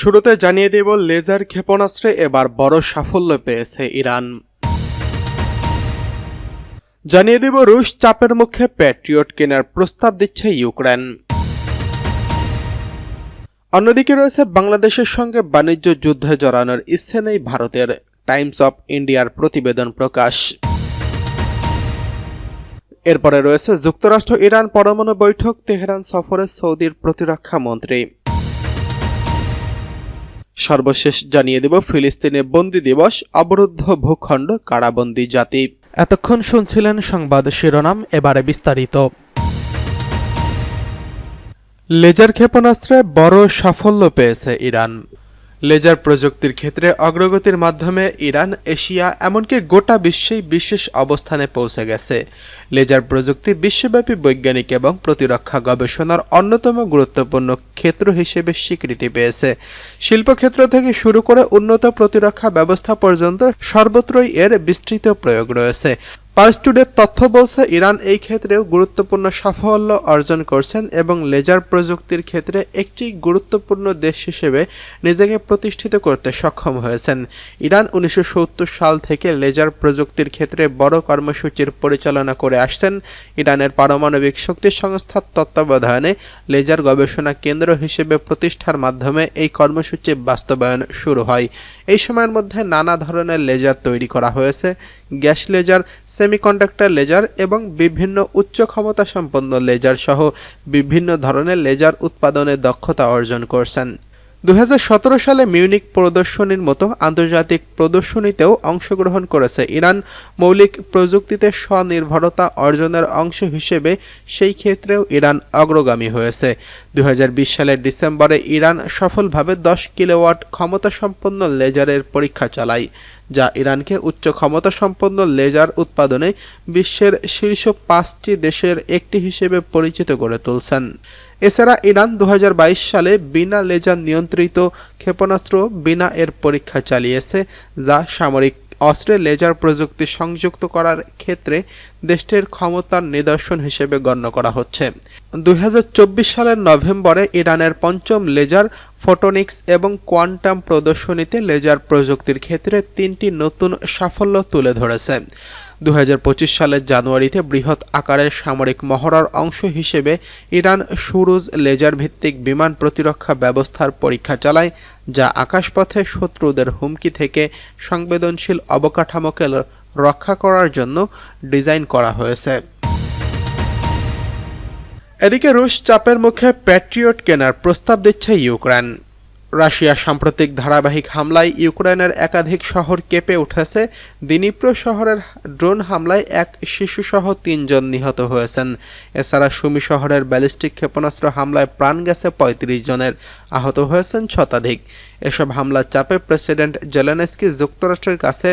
শুরুতে জানিয়ে দেব লেজার ক্ষেপণাস্ত্রে এবার বড় সাফল্য পেয়েছে ইরান। জানিয়ে দেব রুশ চাপের মুখে প্যাট্রিয়ট কেনার প্রস্তাব দিচ্ছে ইউক্রেন। অন্যদিকে রয়েছে বাংলাদেশের সঙ্গে বাণিজ্য যুদ্ধে জড়ানোর ইচ্ছে নেই ভারতের। টাইমস অফ ইন্ডিয়ার প্রতিবেদন প্রকাশ। এরপরে রয়েছে যুক্তরাষ্ট্র ইরান পরমাণু বৈঠক, তেহরান সফরে সৌদির প্রতিরক্ষা মন্ত্রী। সর্বশেষ জানিয়ে দেব ফিলিস্তিনে বন্দি দিবস অবরুদ্ধ ভূখণ্ড কারাবন্দি জাতি। এতক্ষণ শুনছিলেন সংবাদ শিরোনাম এবারে বিস্তারিত। লেজার ক্ষেপণাস্ত্রে বড় সাফল্য পেয়েছে ইরান। লেজার প্রযুক্তির ক্ষেত্রে অগ্রগতির মাধ্যমে ইরান, এশিয়া, এমনকি গোটা বিশ্বেই বিশেষ অবস্থানে পৌঁছে গেছে। লেজার প্রযুক্তি বিশ্বব্যাপী বৈজ্ঞানিক এবং প্রতিরক্ষা গবেষণার অন্যতম গুরুত্বপূর্ণ ক্ষেত্র হিসেবে স্বীকৃতি পেয়েছে। শিল্পক্ষেত্র থেকে শুরু করে উন্নত প্রতিরক্ষা ব্যবস্থা পর্যন্ত সর্বত্রই এর বিস্তৃত প্রয়োগ রয়েছে। পার্স টুডের তথ্য বলছে, ইরান এই ক্ষেত্রেও গুরুত্বপূর্ণ সাফল্য অর্জন করছেন এবং লেজার প্রযুক্তির ক্ষেত্রে একটি গুরুত্বপূর্ণ দেশ হিসেবে নিজেকে প্রতিষ্ঠিত করতে সক্ষম হয়েছেন। ইরান উনিশশো সত্তর সাল থেকে লেজার প্রযুক্তির ক্ষেত্রে বড় কর্মসূচির পরিচালনা করে আসছেন। ইরানের পারমাণবিক শক্তি সংস্থার তত্ত্বাবধানে লেজার গবেষণা কেন্দ্র হিসেবে প্রতিষ্ঠার মাধ্যমে এই কর্মসূচি বাস্তবায়ন শুরু হয়। এই সময়ের মধ্যে নানা ধরনের লেজার তৈরি করা হয়েছে। গ্যাস লেজার, সেমিকন্ডাক্টর লেজার এবং বিভিন্ন উচ্চ ক্ষমতা সম্পন্ন লেজার সহ বিভিন্ন ধরনের লেজার উৎপাদনে দক্ষতা অর্জন করছেন। দুই হাজার সতেরো সালে মিউনিক প্রদর্শনীর মতো আন্তর্জাতিক প্রদর্শনীতেও অংশগ্রহণ করেছে ইরান। মৌলিক প্রযুক্তিতে স্বনির্ভরতা অর্জনের অংশ হিসেবে সেই ক্ষেত্রেও ইরান অগ্রগামী হয়েছে। দুই হাজার বিশ সালের ডিসেম্বরে ইরান সফলভাবে দশ কিলোওয়াট ক্ষমতাসম্পন্ন লেজারের পরীক্ষা চালায়, যা ইরানকে উচ্চ ক্ষমতাসম্পন্ন লেজার উৎপাদনে বিশ্বের শীর্ষ পাঁচটি দেশের একটি হিসেবে পরিচিত করে তুলছেন। এছাড়া ইরান দু হাজার বাইশ সালে বিনা লেজার নিয়ন্ত্রিত ক্ষেপণাস্ত্র বিনা এর পরীক্ষা চালিয়েছে, যা সামরিক অস্ত্রে লেজার প্রযুক্তি সংযুক্ত করার ক্ষেত্রে দেশটির ক্ষমতার নিদর্শন হিসেবে গণ্য করা হচ্ছে। দুই হাজার চব্বিশ সালের নভেম্বরে ইরানের পঞ্চম লেজার ফোটোনিক্স এবং কোয়ান্টাম প্রদর্শনীতে লেজার প্রযুক্তির ক্ষেত্রে তিনটি নতুন সাফল্য তুলে ধরেছে। দু হাজার পঁচিশ সালের জানুয়ারিতে বৃহৎ আকারের সামরিক মহড়ার অংশ হিসেবে ইরান সুরুজ লেজার ভিত্তিক বিমান প্রতিরক্ষা ব্যবস্থার পরীক্ষা চালায়, যা আকাশপথে শত্রুদের হুমকি থেকে সংবেদনশীল অবকাঠামোকে রক্ষা করার জন্য ডিজাইন করা হয়েছে। এদিকে রুশ চাপের মুখে প্যাট্রিয়ট কেনার প্রস্তাব দিচ্ছে ইউক্রেন। রাশিয়া সাম্প্রতিক ধারাবাহিক হামলায় ইউক্রেনের একাধিক শহর কেঁপে উঠেছে। দিনীপ্র শহরের ড্রোন হামলায় এক শিশুসহ তিনজন নিহত হয়েছেন। এছাড়া সুমি শহরের ব্যালিস্টিক ক্ষেপণাস্ত্র হামলায় প্রাণ গেছে পঁয়ত্রিশ জনের। আহত হয়েছেন শতাধিক। এসব হামলার চাপে প্রেসিডেন্ট জেলেনস্কি যুক্তরাষ্ট্রের কাছে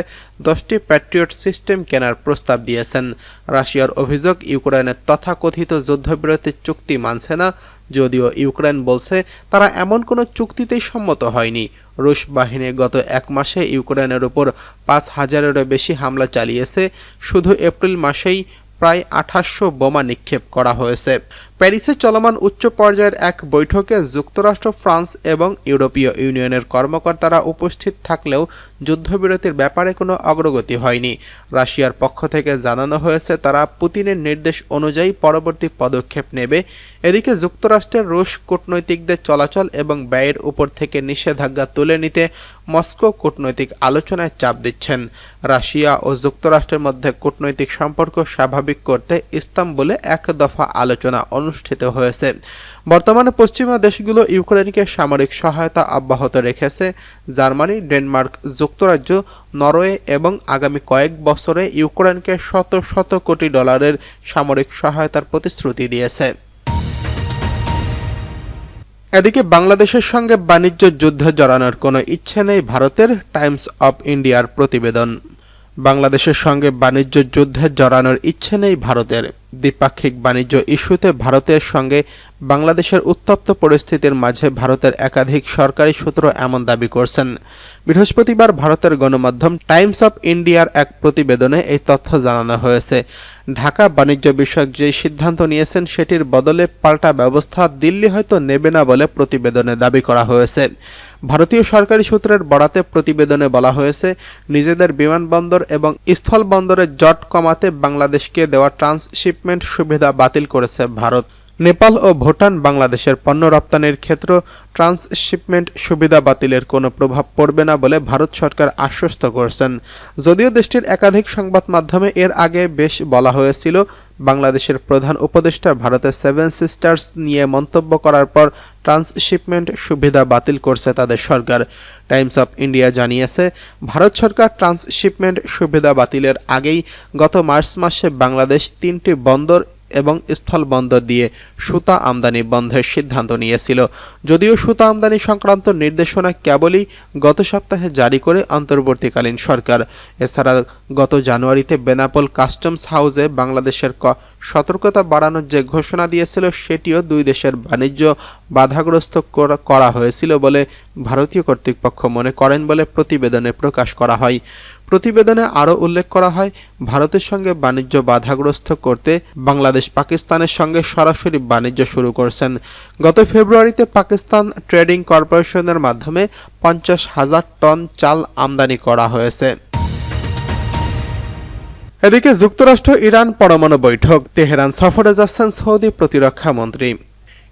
দশটি প্যাট্রিয়ট সিস্টেম কেনার প্রস্তাব দিয়েছেন। রাশিয়ার অভিযোগ ইউক্রেনের তথাকথিত যুদ্ধবিরতি চুক্তি মানছে না। যদিও ইউক্রেন বলছে, তারা এমন কোনো চুক্তিতেই সম্মত হয়নি। রুশ বাহিনী গত এক মাসে ইউক্রেনের উপর পাঁচ হাজারেরও বেশি হামলা চালিয়েছে। শুধু এপ্রিল মাসেই প্রায় আঠাশশো বোমা নিক্ষেপ করা হয়েছে। প্যারিসে চলমান উচ্চ পর্যায়ের এক বৈঠকে যুক্তরাষ্ট্র, ফ্রান্স এবং ইউরোপীয় ইউনিয়নের কর্মকর্তারা উপস্থিত থাকলেও যুদ্ধবিরতির ব্যাপারে কোনো অগ্রগতি হয়নি। রাশিয়ার পক্ষ থেকে জানানো হয়েছে, তারা পুতিনের নির্দেশ অনুযায়ী পরবর্তী পদক্ষেপ নেবে। এদিকে যুক্তরাষ্ট্রের রুশ কূটনৈতিকদের চলাচল এবং ব্যয়ের উপর থেকে নিষেধাজ্ঞা তুলে নিতে মস্কো কূটনৈতিক আলোচনায় চাপ দিচ্ছেন। রাশিয়া ও যুক্তরাষ্ট্রের মধ্যে কূটনৈতিক সম্পর্ক স্বাভাবিক করতে ইস্তাম্বুলে এক দফা আলোচনা অনুষ্ঠিত হয়েছে। বর্তমানে পশ্চিমা দেশগুলো ইউক্রেনকে সামরিক সহায়তা অব্যাহত রেখেছে। জার্মানি, ডেনমার্ক যুক্তরাজ্য, নরওয়ে এবং আগামী কয়েক বছরে ইউক্রেনকে শত শত কোটি ডলারের সামরিক সহায়তার প্রতিশ্রুতি দিয়েছে। এদিকে বাংলাদেশের সঙ্গে বাণিজ্য যুদ্ধে জড়ানোর কোনো ইচ্ছে নেই ভারতের টাইমস অব ইন্ডিয়ার প্রতিবেদন। বাংলাদেশের সঙ্গে বাণিজ্য যুদ্ধে জড়ানোর ইচ্ছে নেই ভারতের। দ্বিপাক্ষিক বাণিজ্য ইস্যুতে ভারতের সঙ্গে বাংলাদেশের উত্তপ্ত পরিস্থিতির মাঝে ভারতের একাধিক সরকারি সূত্র এমন দাবি করছেন। বৃহস্পতিবার ভারতের গণমাধ্যম টাইমস অফ ইন্ডিয়ার এক প্রতিবেদনে এই তথ্য জানানো হয়েছে। ঢাকা বাণিজ্য বিষয়ক যে সিদ্ধান্ত নিয়েছেন, সেটির বদলে পাল্টা ব্যবস্থা দিল্লি হয়তো নেবে না বলে প্রতিবেদনে দাবি করা হয়েছে। ভারতীয় সরকারি সূত্রের বরাতে প্রতিবেদনে বলা হয়েছে, নিজেদের বিমানবন্দর এবং স্থলবন্দরের জট কমাতে বাংলাদেশকে দেওয়া ট্রান্সশিপমেন্ট সুবিধা বাতিল করেছে ভারত। নেপাল ও ভুটান বাংলাদেশের পণ্য রপ্তানির ক্ষেত্র ট্রান্সশিপমেন্ট সুবিধা বাতিলের কোনো প্রভাব পড়বে না বলে ভারত সরকার আশ্বস্ত করেছেন। যদিও দেশটির একাধিক সংবাদ মাধ্যমে এর আগে বেশ বলা হয়েছিল, বাংলাদেশের প্রধান উপদেষ্টা ভারতের সেভেন সিস্টার্স নিয়ে মন্তব্য করার পর ট্রান্সশিপমেন্ট সুবিধা বাতিল করছে তাদের সরকার। টাইমস অফ ইন্ডিয়া জানিয়েছে, ভারত সরকার ট্রান্সশিপমেন্ট সুবিধা বাতিলের আগেই গত মার্চ মাসে বাংলাদেশ তিনটি বন্দর এবং স্থলবন্দর দিয়ে সুতা আমদানি বন্ধের সিদ্ধান্ত নিয়েছিল। যদিও সুতা আমদানি সংক্রান্ত নির্দেশনা কেবলই গত সপ্তাহে জারি করে অন্তর্বর্তীকালীন সরকার। এছাড়া গত জানুয়ারিতে বেনাপোল কাস্টমস হাউসে বাংলাদেশের সতর্কতা বাড়ানোর যে ঘোষণা দিয়েছিল, সেটিও দুই দেশের বাণিজ্য বাধাগ্রস্ত করা হয়েছিল বলে ভারতীয় কর্তৃপক্ষ মনে করেন বলে প্রতিবেদনে প্রকাশ করা হয়। প্রতিবেদনে আরও উল্লেখ করা হয়, ভারতের সঙ্গে বাণিজ্য বাধাগ্রস্ত করতে বাংলাদেশ পাকিস্তানের সঙ্গে সরাসরি বাণিজ্য শুরু করছেন। গত ফেব্রুয়ারিতে পাকিস্তান ট্রেডিং কর্পোরেশনের মাধ্যমে পঞ্চাশ হাজার টন চাল আমদানি করা হয়েছে। এদিকে যুক্তরাষ্ট্র ইরান পরমাণু বৈঠক, তেহরান সফরে যাচ্ছেন সৌদি প্রতিরক্ষা মন্ত্রী।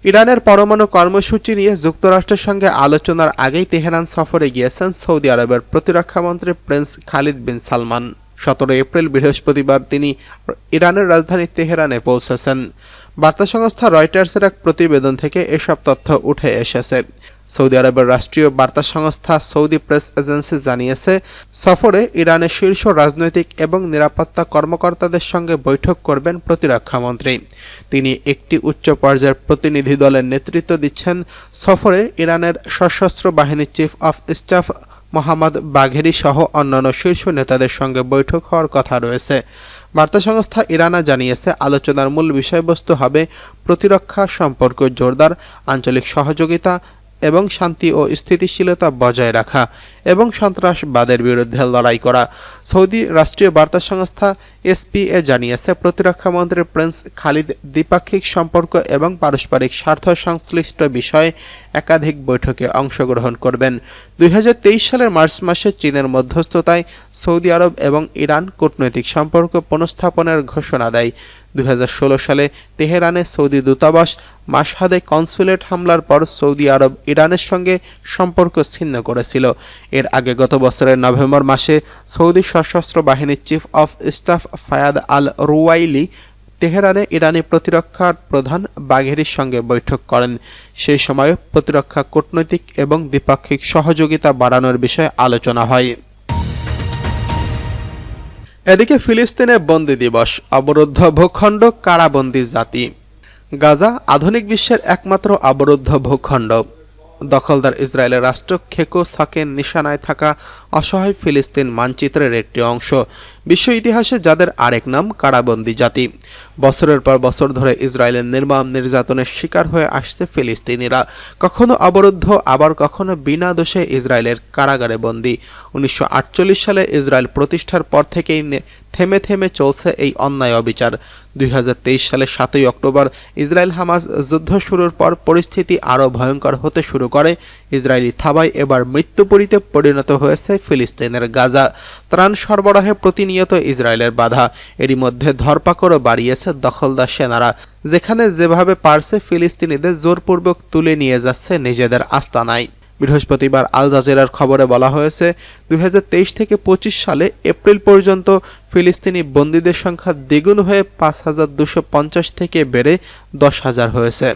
ইরানের পরমাণু কর্মসূচি নিয়ে যুক্তরাষ্ট্রের সঙ্গে আলোচনার আগেই তেহরান সফরে গিয়েছেন সৌদি আরবের প্রতিরক্ষামন্ত্রী প্রিন্স খালিদ বিন সালমান। সতেরো এপ্রিল বৃহস্পতিবার তিনি ইরানের রাজধানী তেহরানে পৌঁছেছেন। বার্তা সংস্থা রয়টার্সের এক প্রতিবেদন থেকে এসব তথ্য উঠে এসেছে। সৌদি আরবের রাষ্ট্রীয় বার্তা সংস্থা সৌদি প্রেস এজেন্সি জানিয়েছে, সফরে ইরানের শীর্ষ রাজনৈতিক এবং নিরাপত্তা কর্মকর্তাদের সঙ্গে বৈঠক করবেন প্রতিরক্ষা মন্ত্রী। তিনি একটি উচ্চ পর্যায়ের প্রতিনিধি দলের নেতৃত্ব দিচ্ছেন। সফরে ইরানের সশস্ত্র বাহিনীর chief of staff Mohammad Bagheri সহ অন্যান্য শীর্ষ নেতাদের সঙ্গে বৈঠক হওয়ার কথা রয়েছে। বার্তা সংস্থা ইরানা জানিয়েছে, আলোচনার মূল বিষয়বস্তু হবে প্রতিরক্ষা সম্পর্ক জোরদার, আঞ্চলিক সহযোগিতা এবং শান্তি ও স্থিতিশীলতা বজায় রাখা এবং সন্ত্রাসবাদের বিরুদ্ধে লড়াই করা। সৌদি রাষ্ট্রীয় বার্তা সংস্থা এসপিএ জানিয়েছে, প্রতিরক্ষা মন্ত্রী প্রিন্স খালিদ দ্বিপাক্ষিক সম্পর্ক এবং পারস্পরিক স্বার্থ সংশ্লিষ্ট বিষয়ে একাধিক বৈঠকে অংশগ্রহণ করবেন। দুই হাজার তেইশ সালের মার্চ মাসে চীনের মধ্যস্থতায় সৌদি আরব এবং ইরান কূটনৈতিক সম্পর্ক পুনঃস্থাপনের ঘোষণা দেয়। দুই হাজার ষোলো সালে তেহরানে সৌদি দূতাবাস মাসহাদে কনসুলেট হামলার পর সৌদি আরব ইরানের সঙ্গে সম্পর্ক ছিন্ন করেছিল। এর আগে গত বছরের নভেম্বর মাসে সৌদি সশস্ত্র বাহিনীর chief of staff Fayyad al Ruwaili তেহরানে ইরানি প্রতিরক্ষা প্রধান বাঘেরির সঙ্গে বৈঠক করেন। সেই সময় প্রতিরক্ষা কূটনৈতিক এবং দ্বিপাক্ষিক সহযোগিতা বাড়ানোর বিষয়ে আলোচনা হয়। এদিকে ফিলিস্তিনে বন্দি দিবস, অবরুদ্ধ ভূখণ্ড, কারাবন্দি জাতি। গাজা আধুনিক বিশ্বের একমাত্র অবরুদ্ধ ভূখণ্ড। দখলদার ইসরায়েলের রাষ্ট্র খেকো সাকেন নিশানায় থাকা অসহায় ফিলিস্তিন মানচিত্রের একটি অংশ। বিশ্ব ইতিহাসে যাদের আরেক নাম কারাবন্দি জাতি। বছরের পর বছর ধরে ইসরায়েলের নির্মম নির্যাতনের শিকার হয়ে আসছে ফিলিস্তিনিরা। কখনো অবরুদ্ধ, আবার কখনো বিনা দোষে ইসরায়েলের কারাগারে বন্দী। উনিশশো সালে ইসরায়েল প্রতিষ্ঠার পর থেকেই থেমে থেমে চলছে এই অন্যায় অবিচার। দুই সালের সাতই অক্টোবর ইসরায়েল হামাস যুদ্ধ শুরুর পর পরিস্থিতি আরও ভয়ঙ্কর হতে শুরু করে। ইসরায়েলি থাবায় এবার মৃত্যুপুরীতে পরিণত হয়েছে ফিলিস্তিনের গাজা ত্রাণ সরবরাহে প্রতিনিয়ত ইসরায়েলের বাধা। এরই মধ্যে ধরপাকড়ও বাড়িয়েছে দখলদার সেনারা, যেখানে যেভাবে পারছে ফিলিস্তিনিদের জোরপূর্বক তুলে নিয়ে যাচ্ছে নিজেদের আস্তানায়। বৃহস্পতিবার আল জাজিরার খবরে বলা হয়েছে, দুই হাজার তেইশ থেকে পঁচিশ সালে এপ্রিল পর্যন্ত ফিলিস্তিনি বন্দীদের সংখ্যা দ্বিগুণ হয়ে পাঁচ হাজার দুশো পঞ্চাশ থেকে বেড়ে দশ হাজার হয়েছে।